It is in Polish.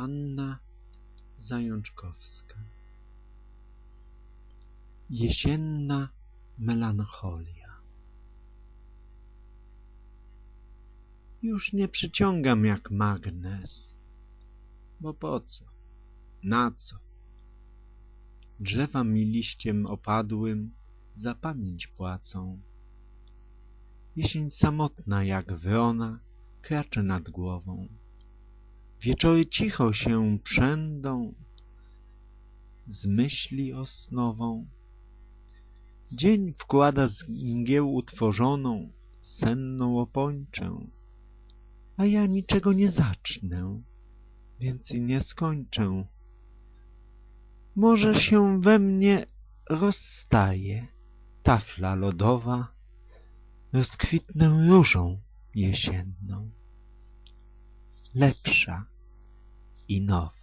Anna Zajączkowska Jesienna melancholia Już nie przyciągam jak magnes, bo po co? Na co? Drzewa mi liściem opadłym za pamięć płacą. Jesień samotna jak wrona kracze nad głową. Wieczory cicho się przędą z myśli osnową. Dzień wkłada z mgieł utworzoną senną opończę, a ja niczego nie zacznę, więc i nie skończę. Może się we mnie rozstaje tafla lodowa, rozkwitnę różą jesienną, lepsza i nowa.